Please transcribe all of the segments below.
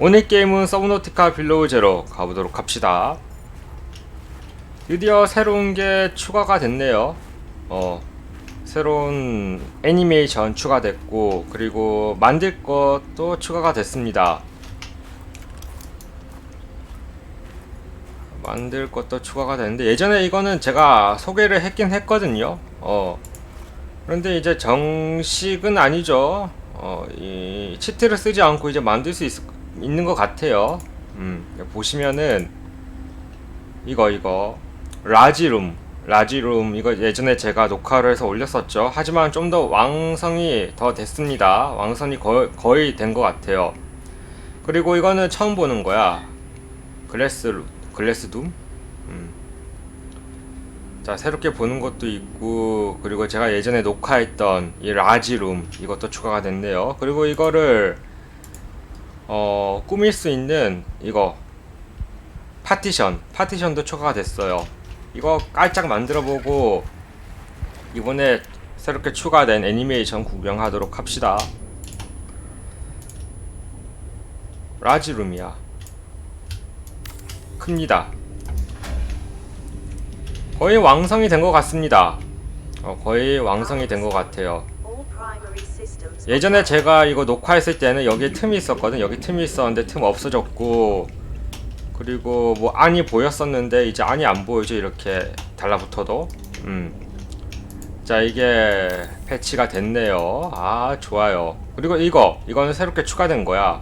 오늘 게임은 서브노티카 빌로우 제로 가보도록 합시다. 드디어 새로운 게 추가가 됐네요. 어, 새로운 애니메이션 추가됐고, 그리고 만들 것도 추가가 됐습니다. 만들 것도 추가가 됐는데, 예전에 이거는 제가 소개를 했긴 했거든요. 어, 그런데 이제 정식은 아니죠. 어, 이 치트를 쓰지 않고 이제 만들 수 있, 있는 것 같아요. 음, 보시면은 이거 이거 라지룸 라지룸 이거 예전에 제가 녹화를 해서 올렸었죠. 하지만 좀 더 왕성이 더 됐습니다. 왕성이 거의, 거의 된 것 같아요. 그리고 이거는 처음 보는 거야. 글래스 글래스 둠. 음. 자 새롭게 보는 것도 있고 그리고 제가 예전에 녹화했던 이 라지룸 이것도 추가가 됐네요. 그리고 이거를 어 꾸밀 수 있는 이거 파티션 파티션도 추가가 됐어요. 이거 깔짝 만들어보고 이번에 새롭게 추가된 애니메이션 구경하도록 합시다. 라지룸이야. 큽니다. 거의 왕성이 된 것 같습니다. 어, 거의 왕성이 된 것 같아요. 예전에 제가 이거 녹화했을 때는 여기 틈이 있었거든. 여기 틈이 있었는데 틈 없어졌고 그리고 뭐 안이 보였었는데 이제 안이 안 보이죠. 이렇게 달라붙어도. 음. 자 이게 패치가 됐네요. 아 좋아요. 그리고 이거 이거는 새롭게 추가된 거야.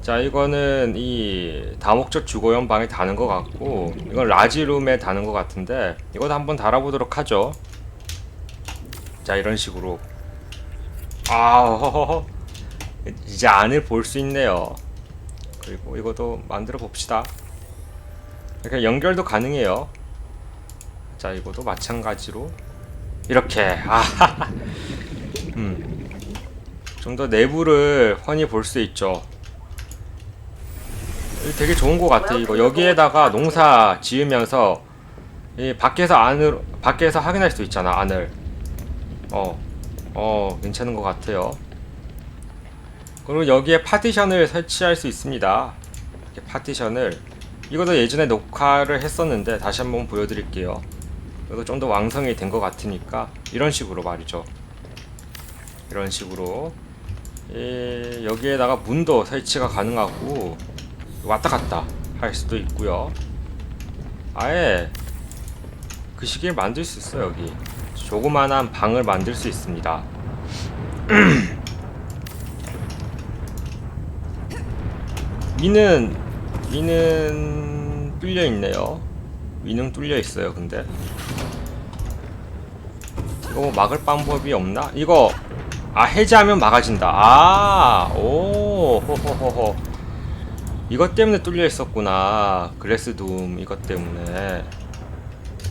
자 이거는 이 다목적 주거용 방에 다는 것 같고 이건 라지룸에 다는 것 같은데 이것도 한번 달아보도록 하죠 자 이런 식으로 아. 이제 안을 볼 수 있네요. 그리고 이것도 만들어 봅시다. 이렇게 연결도 가능해요. 자 이것도 마찬가지로 이렇게. 아좀 더 내부를 훤히 볼 수 있죠. 되게 좋은 것 같아 이거. 여기에다가 농사 지으면서 이 밖에서 안으로 밖에서 확인할 수 있잖아 안을. 어 어, 괜찮은 것 같아요. 그리고 여기에 파티션을 설치할 수 있습니다. 이렇게 파티션을. 이것도 예전에 녹화를 했었는데 다시 한번 보여드릴게요. 이거 좀더 왕성이 된 것 같으니까 이런 식으로 말이죠. 이런 식으로. 이, 여기에다가 문도 설치가 가능하고 왔다 갔다 할 수도 있고요. 아예 그 시기에 만들 수 있어 여기. 조그만한 방을 만들 수 있습니다. 위는 위는 뚫려 있네요. 위는 뚫려 있어요. 근데 이거 뭐 막을 방법이 없나? 이거 아 해제하면 막아진다. 아, 오, 호호호호. 이것 때문에 뚫려 있었구나. 글래스 둠 이것 때문에.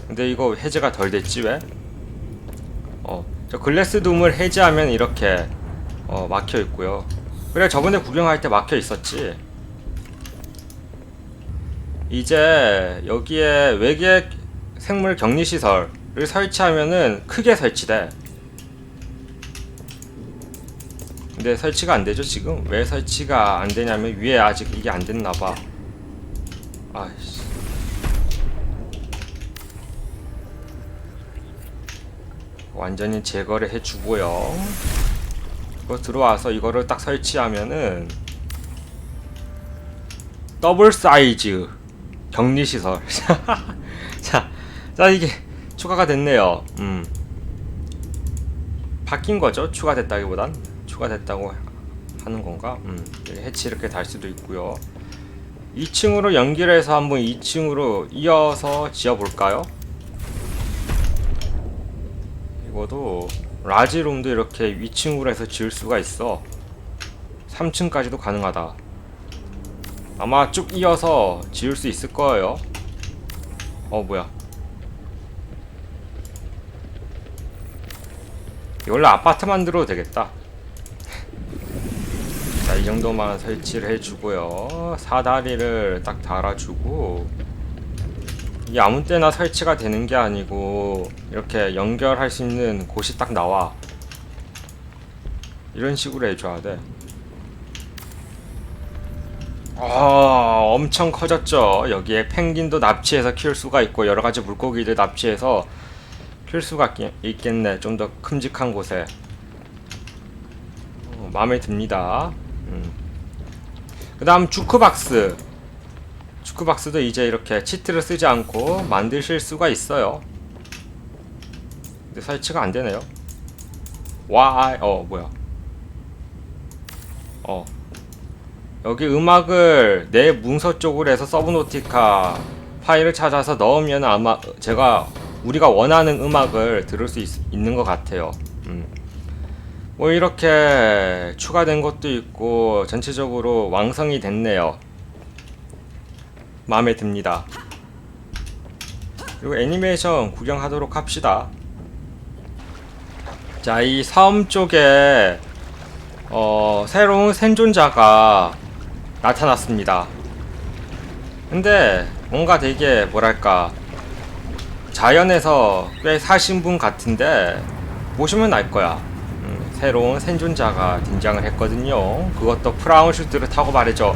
근데 이거 해제가 덜 됐지 왜? 어, 저 글래스 둠을 해제하면 이렇게 어, 막혀 있고요. 그래 저번에 구경할 때 막혀 있었지. 이제 여기에 외계 생물 격리 시설을 설치하면은 크게 설치돼. 근데 설치가 안 되죠 지금 왜 설치가 안 되냐면 위에 아직 이게 안 됐나 봐 아이씨 완전히 제거를 해주고요 이거 들어와서 이거를 딱 설치하면은 더블 사이즈 격리 시설 자, 자 이게 추가가 됐네요 음 바뀐 거죠 추가됐다기보단 추가됐다고 하는 건가? 음, 해치 이렇게 달 수도 있고요. 2층으로 연결해서 한번 2층으로 이어서 지어볼까요? 이거도 라지룸도 이렇게 위층으로 해서 지을 수가 있어. 3층까지도 가능하다. 아마 쭉 이어서 지을 수 있을 거예요. 어, 뭐야. 이걸로 아파트 만들어도 되겠다. 자, 이 정도만 설치를 해주고요. 사다리를 딱 달아주고 이게 아무 때나 설치가 되는 게 아니고 이렇게 연결할 수 있는 곳이 딱 나와. 이런 식으로 해줘야 돼. 어, 엄청 커졌죠. 여기에 펭귄도 납치해서 키울 수가 있고 여러 가지 물고기들 납치해서 키울 수가 있- 있겠네. 좀 더 큼직한 곳에. 어, 마음에 듭니다. 음. 그 다음 주크박스. 주크박스도 이제 이렇게 치트를 쓰지 않고 만드실 수가 있어요. 근데 설치가 안 되네요. 와, 어 뭐야? 어. 여기 음악을 내 문서 쪽으로 해서 서브노티카 파일을 찾아서 넣으면 아마 제가 우리가 원하는 음악을 들을 수 있, 는것 같아요. 음. 뭐 이렇게 추가된 것도 있고 전체적으로 완성이 됐네요. 마음에 듭니다. 그리고 애니메이션 구경하도록 합시다. 자, 이섬 쪽에 어, 새로운 생존자가 나타났습니다. 근데 뭔가 되게 뭐랄까 자연에서 꽤 사신 분 같은데 보시면 알 거야. 음, 새로운 생존자가 등장을 했거든요. 그것도 프라운 슈트를 타고 말이죠.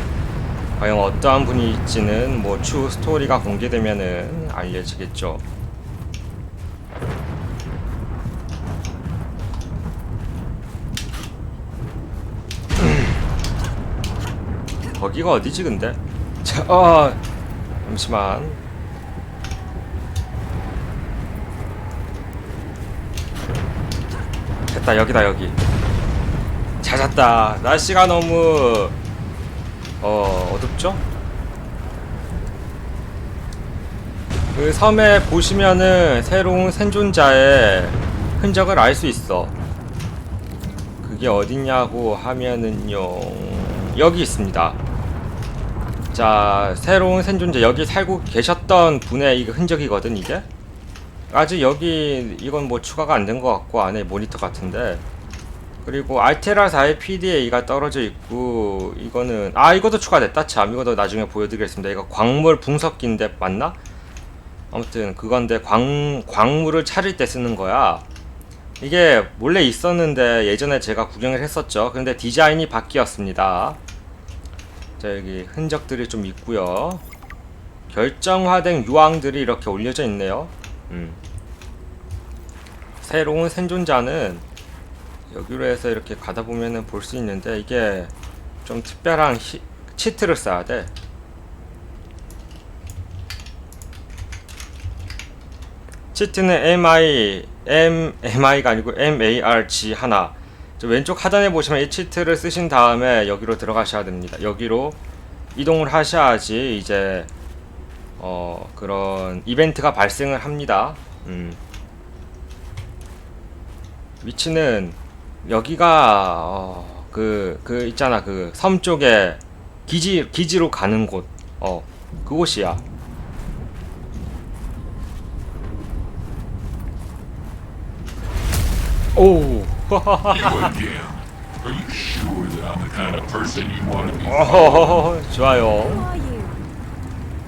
과연 어떠한 분일지는 뭐 추후 스토리가 공개되면은 알려지겠죠. 거기가 어디지 근데? 자, 어, 잠시만. 됐다 여기다 여기. 찾았다. 날씨가 너무 어 어둡죠? 그 섬에 보시면은 새로운 생존자의 흔적을 알 수 있어. 그게 어딨냐고 하면은요 여기 있습니다. 자 새로운 생존자 여기 살고 계셨던 분의 이 흔적이거든 이게 아직 여기 이건 뭐 추가가 안 된 것 같고 안에 모니터 같은데 그리고 알테라사의 PDA가 떨어져 있고 이거는 아 이것도 추가됐다? 참 이것도 나중에 보여드리겠습니다. 이거 광물 분석기인데 맞나? 아무튼 그건데 광, 광물을 찾을 때 쓰는 거야. 이게 원래 있었는데 예전에 제가 구경을 했었죠. 근데 디자인이 바뀌었습니다. 자 여기 흔적들이 좀 있고요. 결정화된 유황들이 이렇게 올려져 있네요. 음. 새로운 생존자는 여기로 해서 이렇게 가다 보면은 볼 수 있는데 이게 좀 특별한 히, 치트를 써야 돼. 치트는 MI, M, MI가 아니고 MARG 하나. 저 왼쪽 하단에 보시면 이 치트를 쓰신 다음에 여기로 들어가셔야 됩니다. 여기로 이동을 하셔야지 이제 어 그런 이벤트가 발생을 합니다. 음. 위치는 여기가 어, 그, 그 있잖아 그 섬 쪽에 기지 기지로 가는 곳. 어 그곳이야. 오. You again. Are you sure that I'm the kind of person you want to be? 어허허허, 좋아요.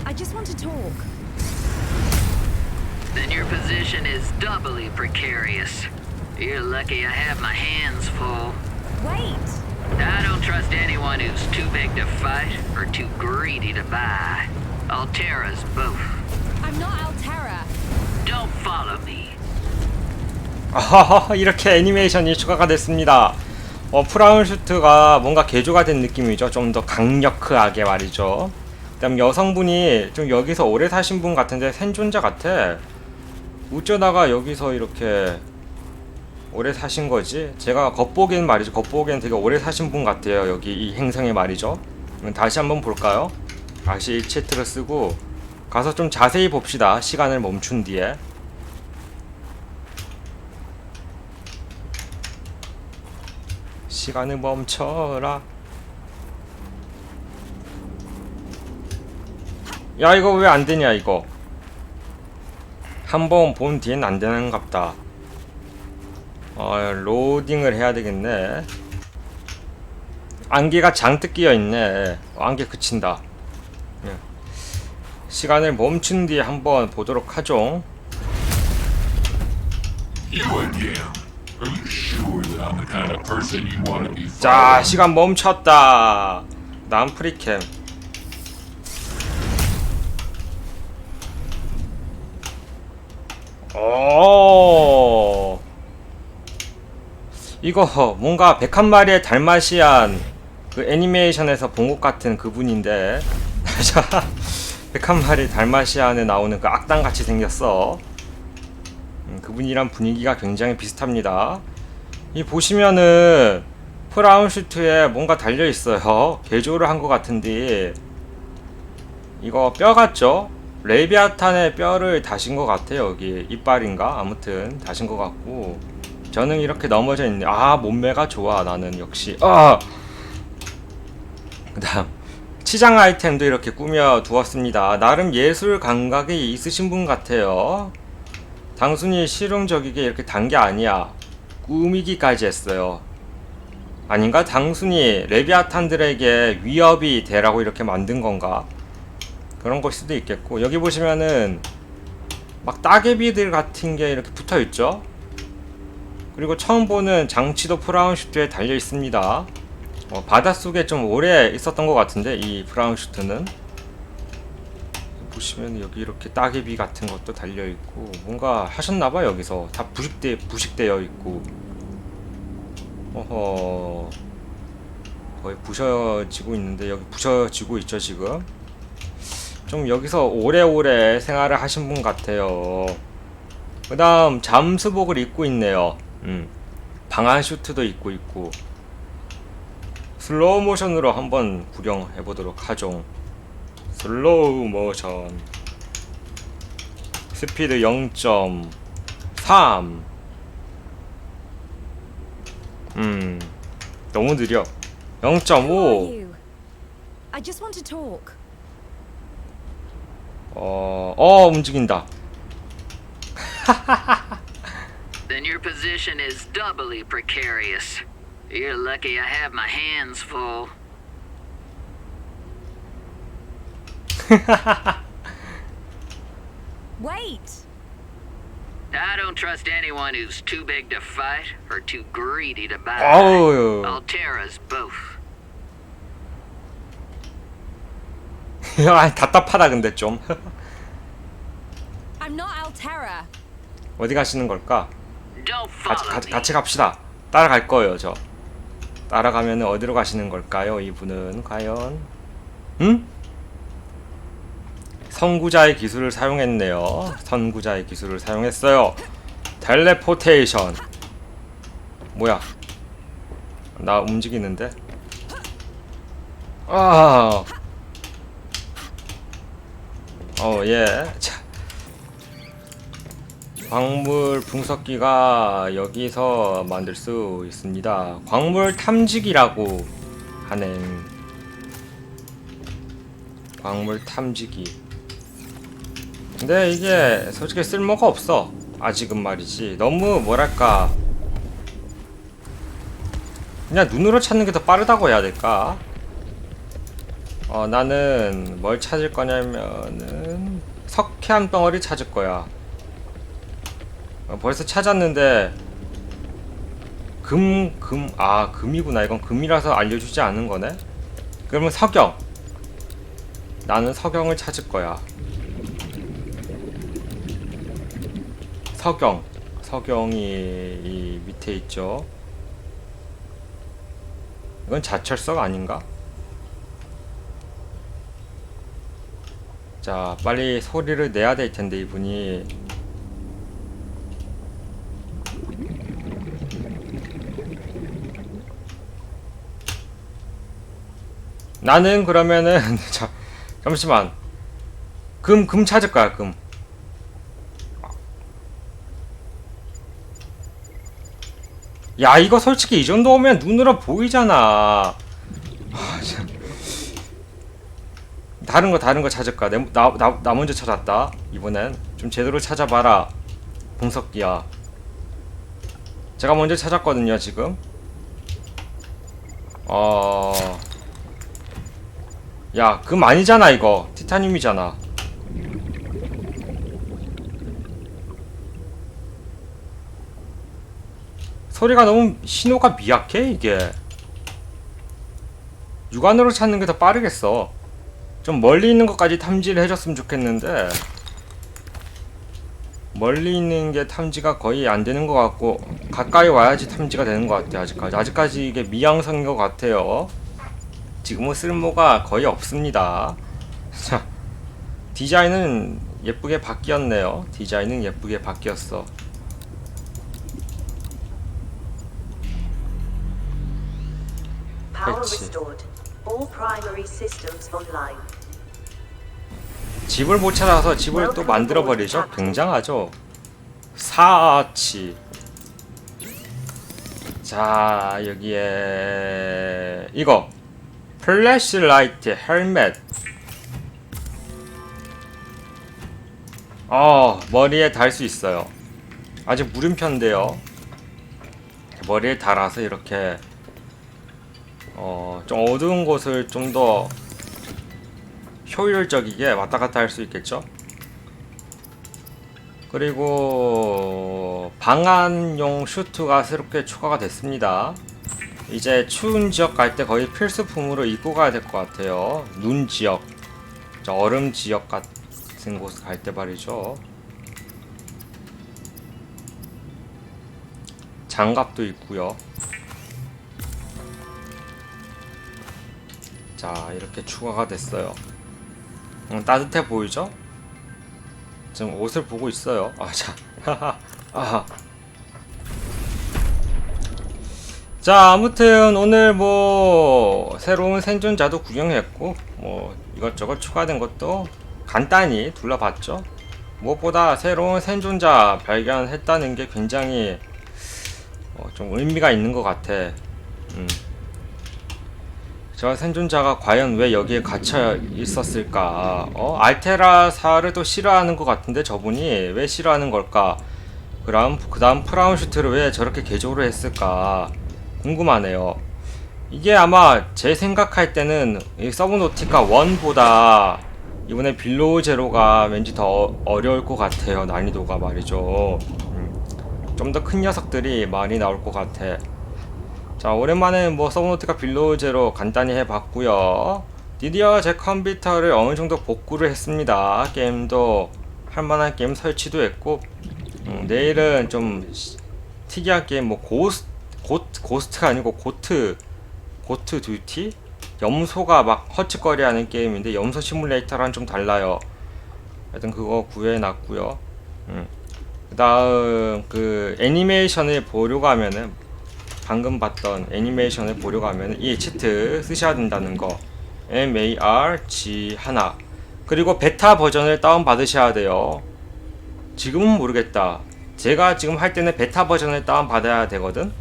I just want to talk. Then your position is doubly precarious. You're lucky I have my hands full. Wait! I don't trust anyone who's too big to fight or too greedy to buy. Altera's both. I'm not Altera. Don't follow me. 아하하, 이렇게 애니메이션이 추가가 됐습니다. 어, 프라운 슈트가 뭔가 개조가 된 느낌이죠. 좀 더 강력하게 말이죠. 그다음 여성분이 좀 여기서 오래 사신 분 같은데 생존자 같아. 어쩌다가 여기서 이렇게 오래 사신 거지? 제가 겉보기엔 말이죠. 겉보기엔 되게 오래 사신 분 같아요. 여기 이 행성에 말이죠. 다시 한번 볼까요? 다시 채트를 쓰고 가서 좀 자세히 봅시다. 시간을 멈춘 뒤에. 시간을 멈춰라. 야 이거 왜 안 되냐 이거. 한번 본 뒤엔 안 되는갑다. 어, 로딩을 해야 되겠네. 안개가 잔뜩 끼어 있네. 어, 안개 그친다. 예. 시간을 멈춘 뒤에 한번 보도록 하죠. 자 시간 멈췄다. 난 프리캠. 오 이거 뭔가 101마리의 달마시안 그 애니메이션에서 본 것 같은 그분인데. 자 101마리 달마시안에 나오는 그 악당 같이 생겼어. 음, 그분이랑 분위기가 굉장히 비슷합니다. 이 보시면은 프라운 슈트에 뭔가 달려 있어요. 개조를 한 것 같은데. 이거 뼈 같죠? 레비아탄의 뼈를 다신 것 같아요. 여기 이빨인가? 아무튼 다신 것 같고 저는 이렇게 넘어져 있네 아 몸매가 좋아 나는 역시. 아! 그다음 치장 아이템도 이렇게 꾸며 두었습니다. 나름 예술 감각이 있으신 분 같아요. 단순히 실용적이게 이렇게 단 게 아니야. 꾸미기까지 했어요. 아닌가? 단순히 레비아탄들에게 위협이 되라고 이렇게 만든 건가? 그런 걸 수도 있겠고 여기 보시면은 막 따개비들 같은 게 이렇게 붙어 있죠 그리고 처음 보는 장치도 프라운 슈트에 달려 있습니다. 어, 바닷속에 좀 오래 있었던 것 같은데 이 프라운 슈트는. 보시면 여기 이렇게 따개비 같은 것도 달려 있고 뭔가 하셨나봐 여기서. 다 부식돼 부식되어 있고. 어허. 거의 부셔지고 있는데 여기 부셔지고 있죠 지금? 좀 여기서 오래오래 생활을 하신 분 같아요. 그 다음 잠수복을 입고 있네요. 음. 방한 슈트도 입고 있고. 슬로우 모션으로 한번 구경해 보도록 하죠. 슬로우 모션. 스피드 0.3. 음. 너무 느려. Who are 0.5. you? I just want to talk. 어, 어, 움직인다. Then your position is doubly precarious. You're lucky I have my hands full. Wait! I don't trust anyone who's too big to fight or too greedy to buy. 어우. Altera's both. 아, 답답하다 근데 좀. I'm not Altera. 어디 가시는 걸까? 같이, 같이. 같이 갑시다. 따라갈 거예요, 저. 따라가면 어디로 가시는 걸까요, 이분은 과연? 응? 선구자의 기술을 사용했네요. 선구자의 기술을 사용했어요. 텔레포테이션. 뭐야? 나 움직이는데? 아. 어, 예. 자. 광물 분석기가 여기서 만들 수 있습니다. 광물 탐지기라고 하는 광물 탐지기. 근데 이게 솔직히 쓸모가 없어. 아직은 말이지. 너무 뭐랄까. 그냥 눈으로 찾는 게 더 빠르다고 해야 될까? 어, 나는 뭘 찾을 거냐면은 석회암 덩어리 찾을 거야. 어, 벌써 찾았는데 금, 금, 아 금이구나. 이건 금이라서 알려주지 않은 거네? 그러면 석영. 나는 석영을 찾을 거야. 석영. 석영이 이 밑에 있죠. 이건 자철석 아닌가? 자 빨리 소리를 내야 될 텐데 이분이 나는 그러면은 자 잠시만 금 금 찾을 거야 금. 야 이거 솔직히 이 정도 오면 눈으로 보이잖아. 아, 참. 다른 거 다른 거 찾을 거야. 내- 나, 나, 나 먼저 찾았다. 이번엔 좀 제대로 찾아봐라. 봉석기야. 제가 먼저 찾았거든요 지금. 어. 야, 금 아니잖아, 이거. 티타늄이잖아. 소리가 너무 신호가 미약해, 이게. 육안으로 찾는 게 더 빠르겠어. 좀 멀리 있는 것까지 탐지를 해줬으면 좋겠는데. 멀리 있는 게 탐지가 거의 안 되는 것 같고 가까이 와야지 탐지가 되는 것 같아요 아직까지 아직까지 이게 미양성인 것 같아요 지금은 쓸모가 거의 없습니다 자 디자인은 예쁘게 바뀌었네요 디자인은 예쁘게 바뀌었어 그렇지. 집을 못 찾아서 집을 또 만들어 버리죠. 굉장하죠. 사치. 자 여기에 이거 플래시라이트 헬멧. 어 머리에 달 수 있어요. 아직 물음표인데요. 머리에 달아서 이렇게 어, 좀 어두운 곳을 좀 더 효율적이게 왔다 갔다 할 수 있겠죠? 그리고 방안용 슈트가 새롭게 추가가 됐습니다. 이제 추운 지역 갈 때 거의 필수품으로 입고 가야 될 것 같아요. 눈 지역, 저 얼음 지역 같은 곳 갈 때 말이죠. 장갑도 있고요. 자 이렇게 추가가 됐어요 음, 따뜻해 보이죠? 지금 옷을 보고 있어요 아자 아하 자 아무튼 오늘 뭐 새로운 생존자도 구경했고 뭐 이것저것 추가된 것도 간단히 둘러봤죠 무엇보다 새로운 생존자 발견했다는 게 굉장히 어, 좀 의미가 있는 것 같아 음. 저 생존자가 과연 왜 여기에 갇혀 있었을까? 어? 알테라사를 또 싫어하는 것 같은데 저분이 왜 싫어하는 걸까? 그 다음 프라운 슈트를 왜 저렇게 개조를 했을까? 궁금하네요. 이게 아마 제 생각할 때는 이 서브노티카 1보다 이번에 빌로우 제로가 왠지 더 어- 어려울 것 같아요. 난이도가 말이죠. 음. 좀더 큰 녀석들이 많이 나올 것 같아. 자 오랜만에 뭐 서브노티카 빌로우 제로 간단히 해봤고요 드디어 제 컴퓨터를 어느 정도 복구를 했습니다 게임도 할만한 게임 설치도 했고 음, 내일은 좀 시- 특이한 게임 뭐 고스 고, 고스트가 아니고 고트 고트 듀티? 염소가 막 헛짓거리하는 게임인데 염소 시뮬레이터랑 좀 달라요. 하여튼 그거 구해놨고요. 음. 그 다음 그 애니메이션을 보려고 하면은 방금 봤던 애니메이션을 보려고 하면 이 치트 쓰셔야 된다는 거. MARG 하나. 그리고 베타 버전을 다운 받으셔야 돼요. 지금은 모르겠다. 제가 지금 할 때는 베타 버전을 다운 받아야 되거든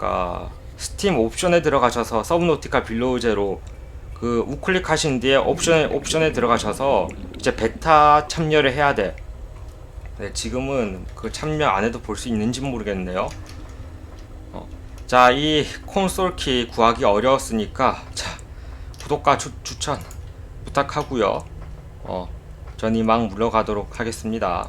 그러니까 스팀 옵션에 들어가셔서 서브노티카 빌로우 제로 그 우클릭 하신 뒤에 옵션에 옵션에 들어가셔서 이제 베타 참여를 해야 돼 네, 지금은 그 참여 안 해도 볼 수 있는지 모르겠네요 자, 이 콘솔 키 구하기 어려웠으니까 자, 구독과 추, 추천 부탁하고요. 어, 전 이만 물러가도록 하겠습니다.